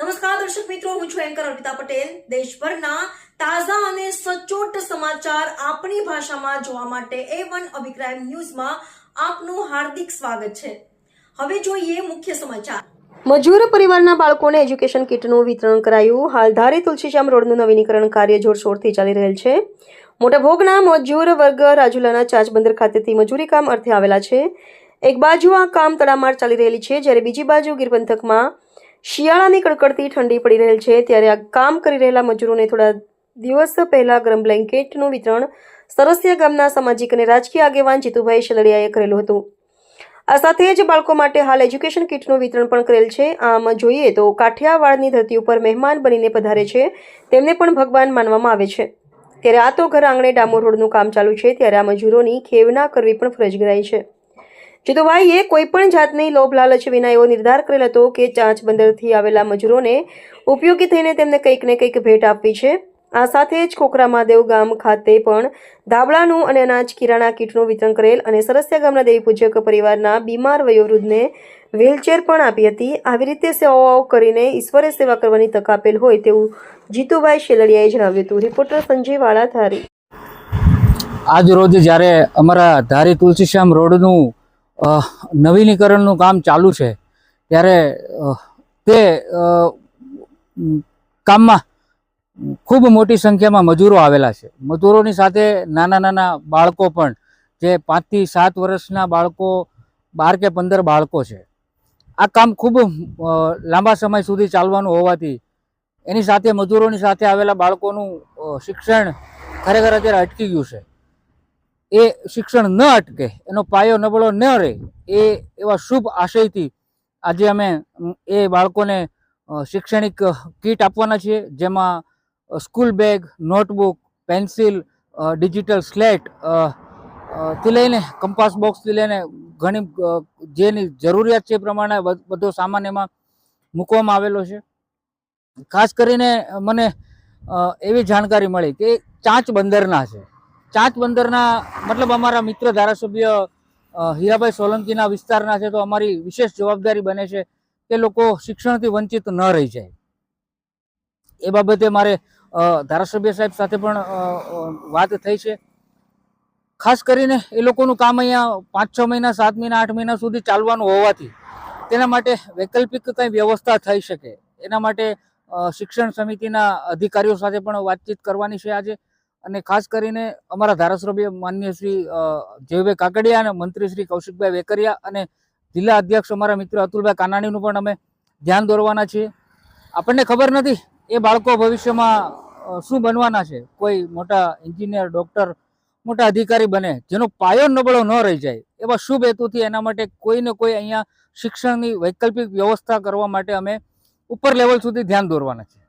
નમસ્કાર, દર્શક મિત્રો, હું છું એન્કર અર્પિતા પટેલ. દેશભરના તાજા અને સચોટ સમાચાર આપણી ભાષામાં જોવા માટે એ વન અભિપ્રાય ન્યૂઝમાં આપનું હાર્દિક સ્વાગત છે. હવે જોઈએ મુખ્ય સમાચાર. મજૂર પરિવારના બાળકોને એજ્યુકેશન કિટનું વિતરણ કરાયું. હાલ ધારી તુલસીશ્યામ રોડનું નવીનીકરણ કાર્ય જોરશોરથી ચાલી રહેલ છે. મોટા ભોગના મજૂર વર્ગ રાજુલાના ચાચબંદર ખાતેથી મજૂરી કામ અર્થે આવેલા છે. એક બાજુ આ કામ તડામાર ચાલી રહેલી છે, જ્યારે બીજી બાજુ ગીર પંથકમાં શિયાળાની કડકડતી ઠંડી પડી રહેલ છે, ત્યારે આ કામ કરી રહેલા મજૂરોને થોડા દિવસ પહેલા ગરમ બ્લેન્કેટનું વિતરણ સરસિયા ગામના સામાજિક અને રાજકીય આગેવાન જીતુભાઈ શલડિયાએ કરેલું હતું. આ સાથે જ બાળકો માટે હાલ એજ્યુકેશન કિટનું વિતરણ પણ કરેલ છે. આમ જોઈએ તો કાઠિયાવાડની ધરતી ઉપર મહેમાન બનીને પધારે છે, તેમને પણ ભગવાન માનવામાં આવે છે. ત્યારે આ તો ઘર આંગણે ડામોર રોડનું કામ ચાલુ છે, ત્યારે આ મજૂરોની ખેવના કરવી પણ ફરજ ગણાય છે. જીતુભાઈએ કોઈ પણ જાતની લોભ લાલચ વિના એવો નિર્ધાર કરેલ હતો કે ચાંચ બંદરથી આવેલા મજૂરોને ઉપયોગી થઈને તેમને કંઈક ને કંઈક ભેટ આપવી છે. આ સાથે જ ખોખરા મહાદેવ ગામ ખાતે પણ ધાબળાનું અને અનાજ કિરાણા કીટનું વિતરણ કરેલ અને સરસિયા ગામના દેવી પૂજક પરિવારના બીમાર વયોવૃદ્ધને વ્હીલચેર પણ આપી હતી. આવી રીતે સેવાઓ કરીને ઈશ્વરે સેવા કરવાની તક આપેલ હોય તેવું જીતુભાઈ શેલડિયાએ જણાવ્યું હતું. રિપોર્ટર સંજય વાળા ધારી. આજ રોજ જ્યારે અમારા ધારી તુલસીશ્યામ રોડનું નવીનીકરણનું કામ ચાલુ છે, ત્યારે તે કામમાં ખૂબ મોટી સંખ્યામાં મજૂરો આવેલા છે. મજૂરોની સાથે નાના નાના બાળકો પણ, જે પાંચથી સાત વર્ષના બાળકો, બાર કે પંદર બાળકો છે. આ કામ ખૂબ લાંબા સમય સુધી ચાલવાનું હોવાથી, એની સાથે મજૂરોની સાથે આવેલા બાળકોનું શિક્ષણ ખરેખર અત્યારે અટકી ગયું છે. એ શિક્ષણ ન અટકે, એનો પાયો નબળો ન રહે, એ એવા શુભ આશયથી આજે અમે એ બાળકોને શૈક્ષણિક કીટ આપવાના છીએ, જેમાં school bag, notebook, pencil digital સ્લેટથી લઈને કંપાસ બોક્સથી લઈને ઘણી જેની જરૂરિયાત છે એ પ્રમાણે બધ- બધો સામાન એમાં મૂકવામાં આવેલો છે. ખાસ કરીને મને એવી જાણકારી મળી કે ચાંચ બંદરના છે. ચાંચ બંદરના મતલબ અમારા મિત્ર ધારાસભ્ય હીરાભાઈ સોલંકીના વિસ્તારના છે, તો અમારી વિશેષ જવાબદારી બને છે કે લોકો શિક્ષણથી વંચિત ન રહી જાય. એ બાબતે મારે ધારાસભ્ય સાહેબ સાથે પણ વાત થઈ છે. ખાસ કરીને એ લોકોનું કામ અહીંયા પાંચ છ મહિના, સાત મહિના, આઠ મહિના સુધી ચાલવાનું હોવાથી તેના માટે વૈકલ્પિક કંઈ વ્યવસ્થા થઈ શકે. એના માટે શિક્ષણ સમિતિના અધિકારીઓ સાથે પણ વાતચીત કરવાની છે આજે. અને ખાસ કરીને અમારા ધારાસભ્ય માન્ય શ્રી જયભાઈ કાકડિયા અને મંત્રી શ્રી કૌશિકભાઈ વેકરિયા અને જિલ્લા અધ્યક્ષ અમારા મિત્ર અતુલભાઈ કાનાણીનું પણ અમે ધ્યાન દોરવાના છીએ. આપણને ખબર નથી એ બાળકો ભવિષ્યમાં શું બનવાના છે. કોઈ મોટા એન્જિનિયર, ડૉક્ટર, મોટા અધિકારી બને, જેનો પાયો નબળો ન રહી જાય, એવા શુભ હેતુથી એના માટે કોઈ ને કોઈ અહીંયા શિક્ષણની વૈકલ્પિક વ્યવસ્થા કરવા માટે અમે ઉપર લેવલ સુધી ધ્યાન દોરવાના છે